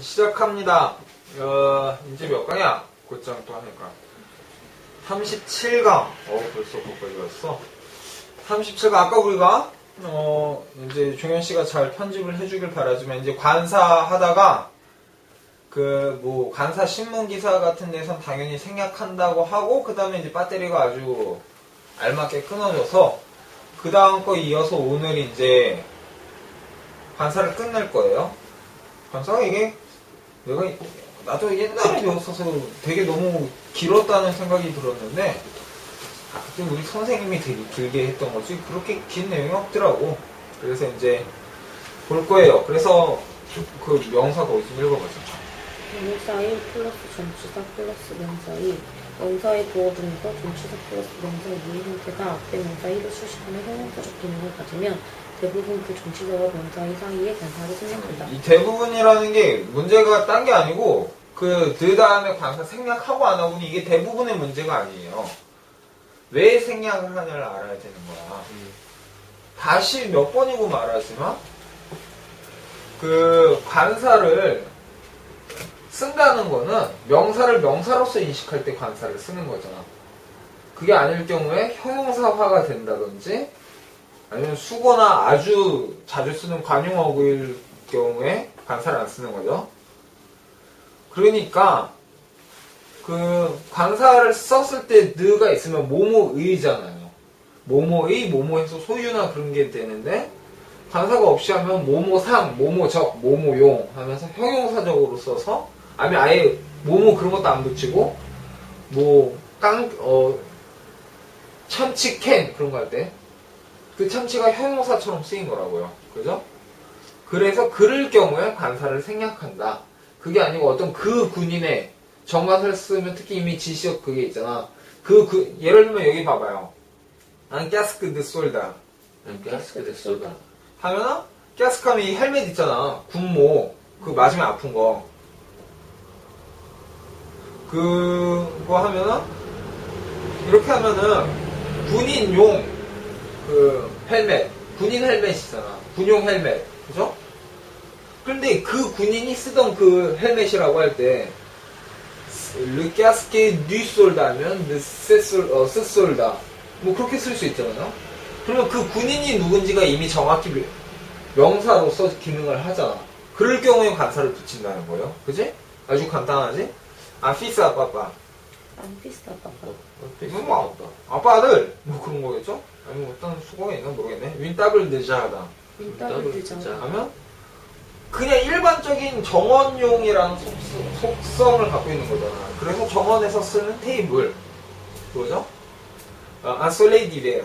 시작합니다. 어, 이제 몇 강이야? 곧장 또 하니까. 37강. 어, 벌써 거기까지 왔어. 37강. 아까 우리가, 어, 이제 종현 씨가 잘 편집을 해주길 바라지만, 이제 관사 하다가, 그, 뭐, 관사 신문 기사 같은 데선 당연히 생략한다고 하고, 그 다음에 이제 배터리가 아주 알맞게 끊어져서, 그 다음 거 이어서 오늘 이제, 관사를 끝낼 거예요. 관사가 이게 내가 나도 옛날에 배웠어서 되게 너무 길었다는 생각이 들었는데 아, 그때 우리 선생님이 되게 길게 했던 거지 그렇게 긴 내용이 없더라고. 그래서 이제 볼 거예요. 그래서 그 명사 거기 좀 읽어보자. 명사인 플러스 전치사 플러스 명사이 명사의 보어 중에서 전치사 플러스 명사 이의 형태가 앞에 명사 1을 수식하는 형용사적 기능을 가지면 대부분 그 전치사와 명사의 사이에 관사를 생략한다. 이 대부분이라는 게 문제가 딴 게 아니고 그 그 다음에 관사 생략하고 안 하고는 이게 대부분의 문제가 아니에요. 왜 생략을 하냐를 알아야 되는 거야. 다시 몇 번이고 말하지만 그 관사를 쓴다는 거는 명사를 명사로서 인식할 때 관사를 쓰는 거잖아. 그게 아닐 경우에 형용사화가 된다든지 아니면 수거나 아주 자주 쓰는 관용어구일 경우에 관사를 안 쓰는 거죠. 그러니까 그 관사를 썼을 때 느가 있으면 모모의잖아요. 모모의, 모모에서 소유나 그런 게 되는데 관사가 없이 하면 모모상, 모모적, 모모용 하면서 형용사적으로 써서 아니면 아예 모모 그런 것도 안 붙이고 뭐 깡, 어, 참치 캔 그런 거 할 때 그 참치가 형용사처럼 쓰인 거라고요. 그죠? 그래서 그럴 경우에 관사를 생략한다. 그게 아니고 어떤 그 군인의 정관사를 쓰면 특히 이미 지시적 그게 있잖아. 그, 그 예를 들면 여기 봐봐요. 안 깨스크 드 솔다 가스가 됐어. 하면은 깨스크하면 이 헬멧 있잖아. 군모 그 맞으면 아픈 거. 그거 하면은 이렇게 하면은 군인용 그 헬멧 군인 헬멧이잖아. 군용 헬멧 그죠? 그런데 그 군인이 쓰던 그 헬멧이라고 할 때, 르 까스케 뉘 솔다 하면 르 세솔, 어, 스솔다. 뭐 그렇게 쓸 수 있잖아요? 그러면 그 군인이 누군지가 이미 정확히 명사로서 기능을 하잖아. 그럴 경우에 관사를 붙인다는 거예요. 그지? 아주 간단하지? 아피스 아빠빠. 안 비슷하다. 이건 뭐 아빠. 아빠들! 뭐 그런 거겠죠? 아니면 어떤 수거가 있나 모르겠네. 윈따블 늦자하다. 윈따블 되잖아. 하면 그냥 일반적인 정원용이라는 속, 성 을 갖고 있는 거잖아. 그래서 정원에서 쓰는 테이블. 그거죠? 아, 안솔레이디베어.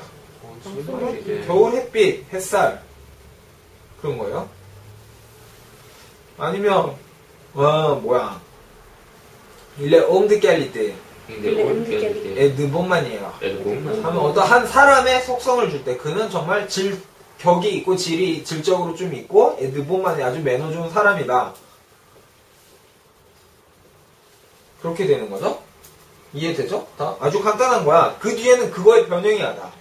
겨울 햇빛, 햇살. 그런 거예요. 아니면, 어, 뭐야. 일레 옴드 깰리때, 근데 할게? 에드본만이에요. 애들 하면 어떤 한 사람의 속성을 줄 때 그는 정말 질 격이 있고 질이 질적으로 좀 있고 에드본만이 아주 매너 좋은 사람이다. 그렇게 되는 거죠? 이해되죠? 다 아주 간단한 거야. 그 뒤에는 그거의 변형이 하다.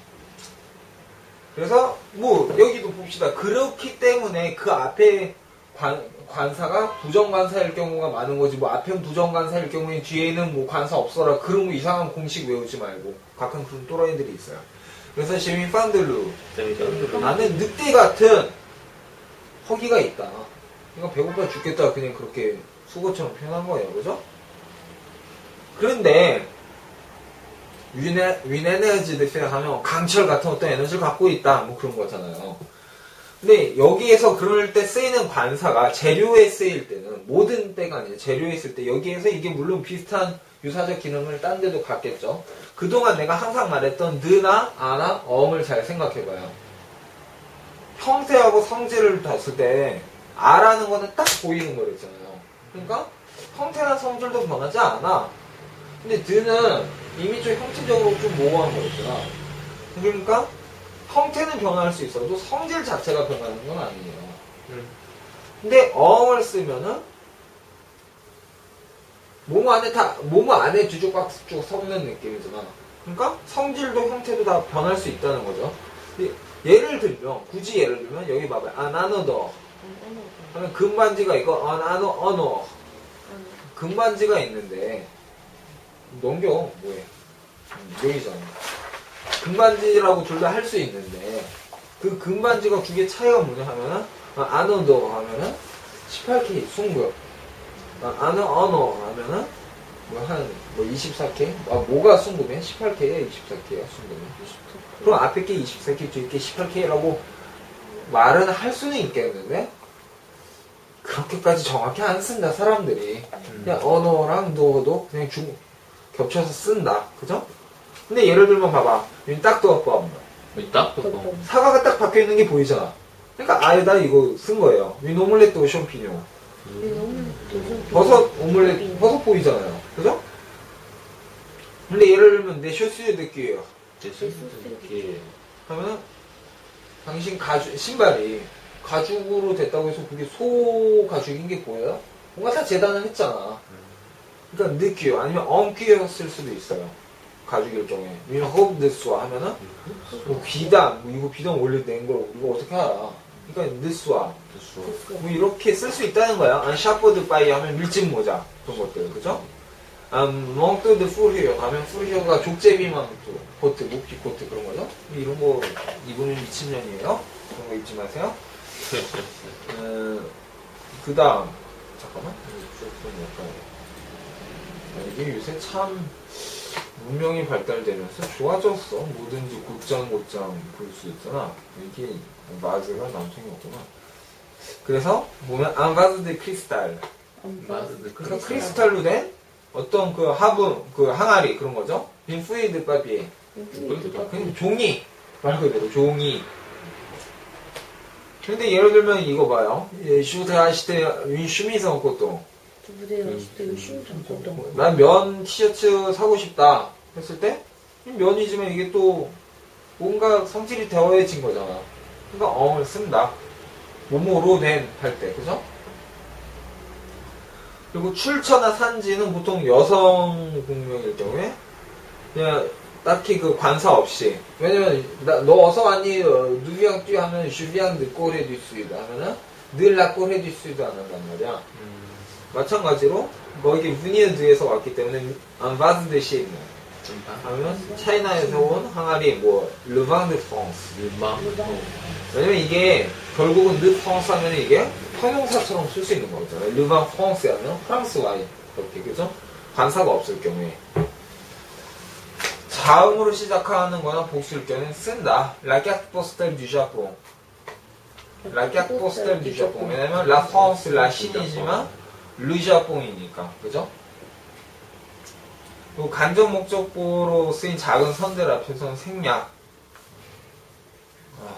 그래서 뭐 여기도 봅시다. 그렇기 때문에 그 앞에 관, 관사가 부정관사일 경우가 많은 거지. 뭐 앞엔 부정관사일 경우에 뒤에는 뭐 관사 없어라. 그런 거 이상한 공식 외우지 말고. 가끔 그런 또라이들이 있어요. 그래서 재미 판들루? 나는 늑대 같은 허기가 있다. 이거 배고파 죽겠다. 그냥 그렇게 수고처럼 표현한 거예요. 그죠? 그런데 위네, 위네너지드 생각하면 강철 같은 어떤 에너지를 갖고 있다. 뭐 그런 거잖아요. 근데 여기에서 그럴 때 쓰이는 관사가 재료에 쓰일 때는 모든 때가 아니라 재료에 쓸때 여기에서 이게 물론 비슷한 유사적 기능을 딴 데도 갖겠죠. 그동안 내가 항상 말했던 느나 아나 어음을 잘 생각해봐요. 형태하고 성질을 봤을 때 아라는 거는 딱 보이는 거랬잖아요. 그러니까 형태나 성질도 변하지 않아. 근데 드는 이미 좀 형체적으로 좀 모호한 거였잖아. 그러니까 형태는 변할 수 있어도 성질 자체가 변하는 건 아니에요. 음. 근데 어음을 쓰면은 몸 안에 다, 몸 안에 뒤죽박죽 섞는 느낌이잖아. 그러니까 성질도 형태도 다 변할 수 있다는 거죠. 예를 들면, 굳이 예를 들면, 여기 봐봐요. 아, 나는 더. 언어가. 하면 금반지가 있고 언어, 언어. 안, 금반지가 있는데 넘겨 뭐해 여기잖아 금반지라고 둘 다 할 수 있는데 그 금반지가 두 개 차이가 뭐냐 하면은 아, 아너도 하면은 18K 순구 아, 아너 언어 하면은 뭐한뭐 24K 아 뭐가 순구면 18K야? 24K야? 순구면 그럼 앞에 게 24K 뒤에 게 18K라고 말은 할 수는 있겠는데 그렇게까지 정확히 안 쓴다 사람들이. 그냥 언어랑 노어도 그냥 중 겹쳐서 쓴다. 그죠? 근데 예를 들면 봐봐. 여기 딱도어법 딱 그거. 그거. 사과가 딱 박혀 있는 게 보이잖아. 그러니까 아예다 이거 쓴 거예요. 오믈렛도 숑피뇨 이게 너무 요즘 버섯 오믈렛 버섯 보이잖아요. 그죠? 근데 예를 들면 내 쇼스에 느끼에요 이렇게 하면은 당신 가죽 신발이 가죽으로 됐다고 해서 그게 소 가죽인 게 보여요? 뭔가 다 재단을 했잖아. 그러니까 느끼요? 아니면 엉귀였을 수도 있어요. 가죽일 경우에. 왜냐면 허브드스와 하면은 뭐 비단 뭐 이거 비단 원래 낸 걸 우리가 어떻게 알아? 그러니까 느스와 됐어. 뭐 이렇게 쓸 수 있다는 거야. 안 샤퍼드 바이 하면 밀짚 모자 그런 것들 그죠? 음, 멍뜨드 풀히어 하면 풀히어가 족제비만 또 코트, 목피 코트 그런 거죠? 이런 거 입으면 미친년이에요. 그런 거 입지 마세요. 음, 그 다음 잠깐만 아, 이게 요새 참 문명이 발달되면서 좋아졌어. 뭐든지 곧장 곧장 볼 수 있잖아. 이게 마즈가 남성이 없구나. 그래서 보면 안바즈드 크리스탈 맞아. 그래서 크리스탈로 된 어떤 그 하분, 그 항아리 그런 거죠. 빈프이드 바비. 그냥 종이 말 그대로 종이. 근데 예를 들면 이거 봐요. 슈테 아시테 윈슈미성 것도 두부대요. 진짜 열심히 잡거든. 난면 티셔츠 사고 싶다 했을 때 면이지만 이게 또 뭔가 성질이 되어진 거잖아. 그러니까 어을 쓴다. 몸으로 된 할 때, 그죠? 그리고 출처나 산지는 보통 여성 공명일 경우에 그냥 딱히 그 관사 없이 왜냐면 나- 너 어서 왔니 어, 누비앙 뛰 하면 슈비앙 늦고 해줄 하면은 늘 낮고 해줄 수도 안 한단 말이야. 마찬가지로 뭐 이게 무니어드에서 왔기 때문에 안바즈드시 하면 차이나에서 온 항아리 뭐 르방 드 프랑스. 일망. 왜냐면 이게 결국은 르 프랑스 하면 이게 형용사처럼 쓸 수 있는 거잖아요. 르방 프랑스 하면 프랑스 와이 이렇게 그죠? 관사가 없을 경우에. 자음으로 시작하는 거나 복수일 경우는 쓴다. 라키아크 포스텔 듀 샤뽕 라키아크 포스텔 듀 샤뽕 왜냐면 라 프랑스 라신이지만 르샤뽕이니까 그죠? 그리고 간접 목적보로 쓰인 작은 선들 앞에서는 생략 아,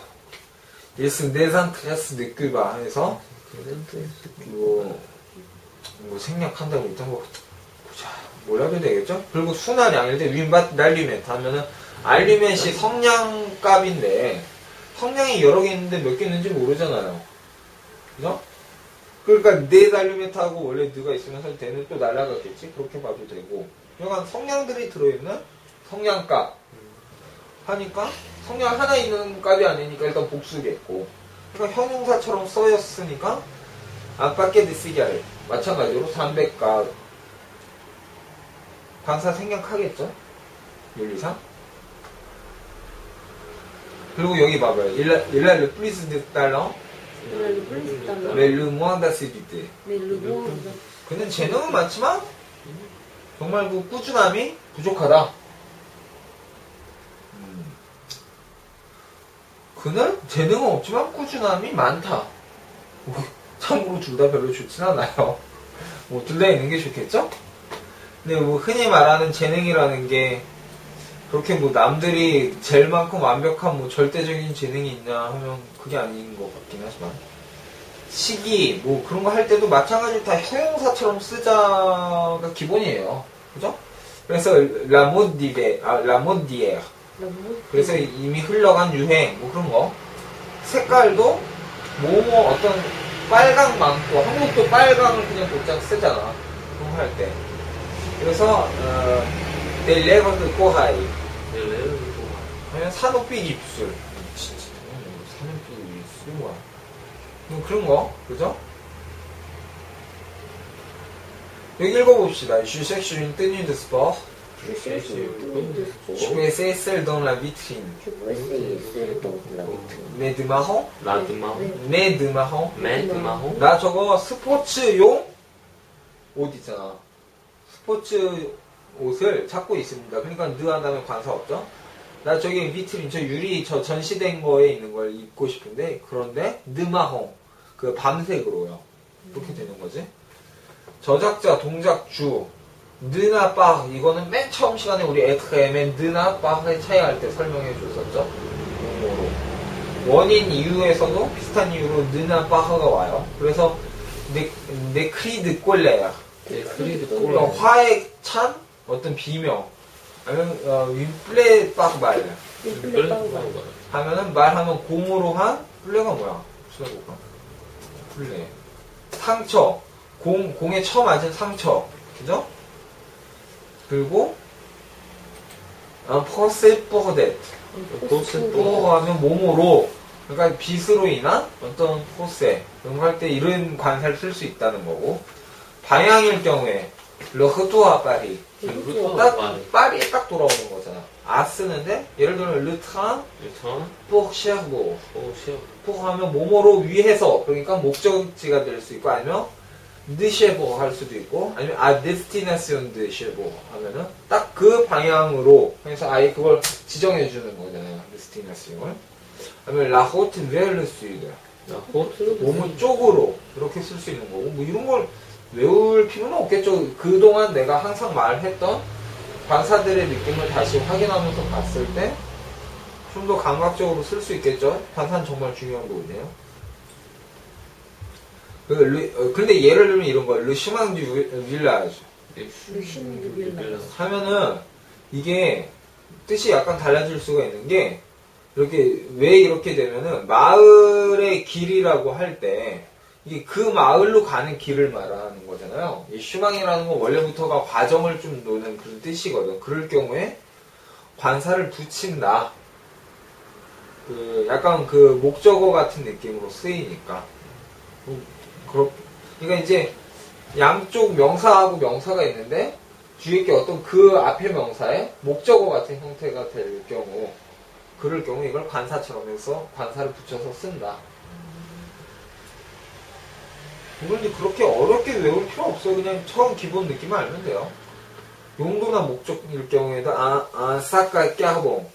예스 네산 트레스 느끼바 해서 뭐, 뭐 생략한다고 일단 뭐 보자 몰라도 되겠죠? 그리고 순화량일 때 윈밭 날리멘트 하면은 알리멘이 성량값인데 성량이 여러 개 있는데 몇 개 있는지 모르잖아요 그죠? 그러니까 네 달리메타하고 원래 느가 있으면 사실 대는 또 날아갔겠지? 그렇게 봐도 되고. 약간 성량들이 들어있는 성량값 하니까 성량 하나 있는 값이 아니니까 일단 복수겠고. 그러니까 형용사처럼 써였으니까 안팎에 드시기를 마찬가지로 300값 반사 생략하겠죠? 윤리상? 그리고 여기 봐봐요. 일라 일라 플리스 드 달러 Le moins, 그는 재능은 많지만 정말 그 꾸준함이 부족하다. 음. 그는 재능은 없지만 꾸준함이 많다. 뭐, 참고로 둘 다 별로 좋진 않아요. 뭐 둘 다 있는 게 좋겠죠? 근데 뭐 흔히 말하는 재능이라는 게 그렇게 뭐 남들이 제일 많고 완벽한 뭐 절대적인 재능이 있냐 하면 그게 아닌 것 같긴 하지만 시기 뭐 그런 거 할 때도 마찬가지로 다 형용사처럼 쓰자가 기본이에요. 그죠? 그래서 라모디베 아 라모디에 le mot. 그래서 이미 흘러간 유행 뭐 그런 거 색깔도 뭐뭐 어떤 빨강 많고 한국도 빨강을 그냥 곧장 쓰잖아 그런 거 할 때 그래서 어, 내 레거드 꼬하이 하면 산호빛 입술 진짜 산호빛 입술 뭐야 뭐 그런 거, 그죠? 여기 읽어봅시다. Je peux essayer dans la vitrine. Je peux essayer celle dans la vitrine. Mais de marron? 라드마호 Mais de marron? 맨드마호 나 저거 스포츠용 옷 있잖아. 스포츠 옷을 찾고 있습니다. 그러니까 느 한다면 관사 없죠? 나 저기 비트린, 저 유리, 저 전시된 거에 있는 걸 입고 싶은데, 그런데, 느마홍. 그 밤색으로요. 이렇게 되는 거지. 저작자, 동작주, 느나 빠, 이거는 맨 처음 시간에 우리 에트엠의 느나 빠의 차이 할 때 설명해 줬었죠. 원인 이유에서도 비슷한 이유로 느나 빠가 와요. 그래서, 네, 네 크리드 꼴레야. 네 크리드 그러니까 꼴 화에 찬 어떤 비명. 아니면, 어, 윈플레 빡말. 이플레 빵과 하면은 말하면 공으로 한 플레가 뭐야? 찾아볼까? 플레. 상처. 공, 공에 쳐 맞은 상처. 그죠? 그리고, 어, 퍼세 뽀데트. 포스 뽀 하면 몸으로. 그러니까 빛으로 인한 어떤 포세. 이런 거 할 때 이런 관사를 쓸 수 있다는 거고. 방향일 경우에, 르흐투아 파리. 딱, 파리에 딱 돌아오는 거잖아. 아 쓰는데, 예를 들면, 르트란, 유턴 pour cherbourg. 포시오 pour 하면 몸으로 위해서 그러니까 목적지가 될 수 있고 아니면 cherbourg 할 수도 있고 아니면 destination de cherbourg 하면은 딱 그 방향으로 해서 아예 그걸 지정해 주는 거잖아요. destination을. 아니면 la route vers le sud. 나호 몸을 쪽으로 이렇게 쓸 수 있는 거고 뭐 이런 걸 외울 필요는 없겠죠. 그동안 내가 항상 말했던 관사들의 느낌을 다시 확인하면서 봤을 때 좀 더 감각적으로 쓸 수 있겠죠. 관사는 정말 중요한 거거든요. 그, 르- 어, 근데 예를 들면 이런 거예요. 르시망 윌라즈 루시는 빌라. 하면은 이게 뜻이 약간 달라질 수가 있는 게 이렇게 왜 이렇게 되면은 마을의 길이라고 할 때 그 마을로 가는 길을 말하는 거잖아요. 이 슈망이라는 건 원래부터가 과정을 좀 노는 그런 뜻이거든. 그럴 경우에 관사를 붙인다. 그 약간 그 목적어 같은 느낌으로 쓰이니까. 음, 그렇, 그러니까 이제 양쪽 명사하고 명사가 있는데 뒤에 게 어떤 그 앞에 명사의 목적어 같은 형태가 될 경우 그럴 경우 이걸 관사처럼 해서 관사를 붙여서 쓴다. 이제 그렇게 어렵게 외울 필요 없어요. 그냥 처음 기본 느낌만 알면 돼요. 용도나 목적일 경우에도 아, 아, 사카 깨하봉,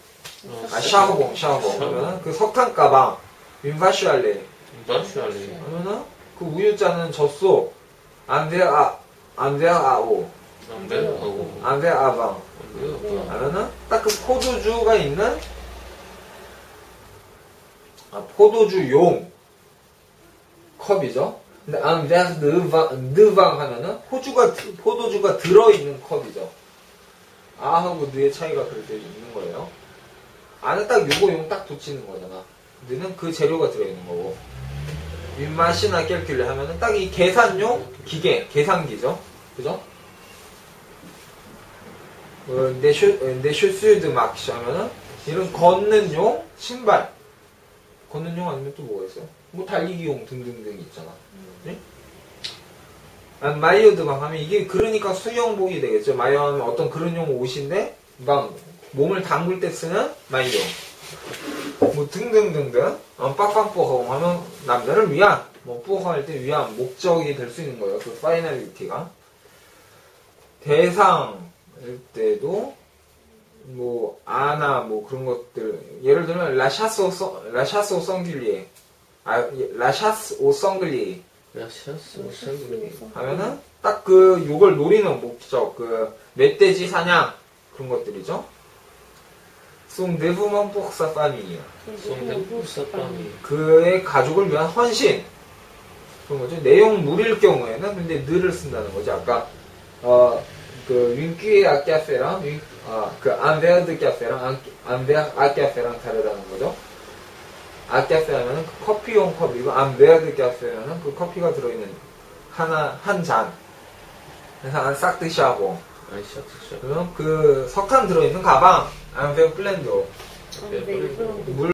아, 샤오봉, 샤오봉 하면은 그 석탄 가방, 윈파슈알레. 다시알리 하면은 그 우유자는 젖소, 안데 아, 안데 아오, 남배하고 안데 아방. 뭐야 하면은 딱그 포도주가 있는 아, 포도주 용 컵이죠. 근데 안베 느방 느방 하면은 포주가 드- 포도주가 들어 있는 컵이죠. 아하고 느의 차이가 그렇게 있는 거예요. 안에 딱 요거 용 딱 붙이는 거잖아. 느는 그 재료가 들어 있는 거고. 윗맛이나 깰길래 하면은 딱 이 계산용 기계, 계산기죠. 그죠? 어, 내 슈, 어, 내 슈스드 막시 하면은 이런 걷는 용 신발 걷는 용 아니면 또 뭐가 있어요? 뭐 달리기용 등등등 있잖아. 네? 아, 마이어드 막 하면 이게 그러니까 수영복이 되겠죠. 마이어 하면 어떤 그런 용 옷인데 막 몸을 담글 때 쓰는 마이어. 뭐 등등등등 어, 빡빡뽀허 하면 남자를 위한 뭐 뽀허 할때 위한 목적이 될 수 있는 거예요. 그 파이널리티가 대상일 때도 뭐 아나 뭐 그런 것들 예를 들면 라샤스 오 성- 라샤스 오 성길리에 아 예, 라샤스 오 성글리 오션이 하면은 딱 그 요걸 노리는 목적 그 멧돼지 사냥 그런 것들이죠. 송 네브먼. 송대부 사파미 그의 가족을 위한 헌신 그런 거죠. 내용 물일 경우에는 근데 늘을 쓴다는 거죠. 아까 어 그 윈끼 아까페랑 윈, 아, 그 안베르드 카페랑 안베르 아까페랑 다르다는 거죠. 아까페 하면은 그 커피용 컵이고 카페는 그 커피가 들어있는 하나 한 잔. 그래서 안싹 드시하고 그러면 그 석탄 들어있는 가방 안베르 플랜도 아, 네. 물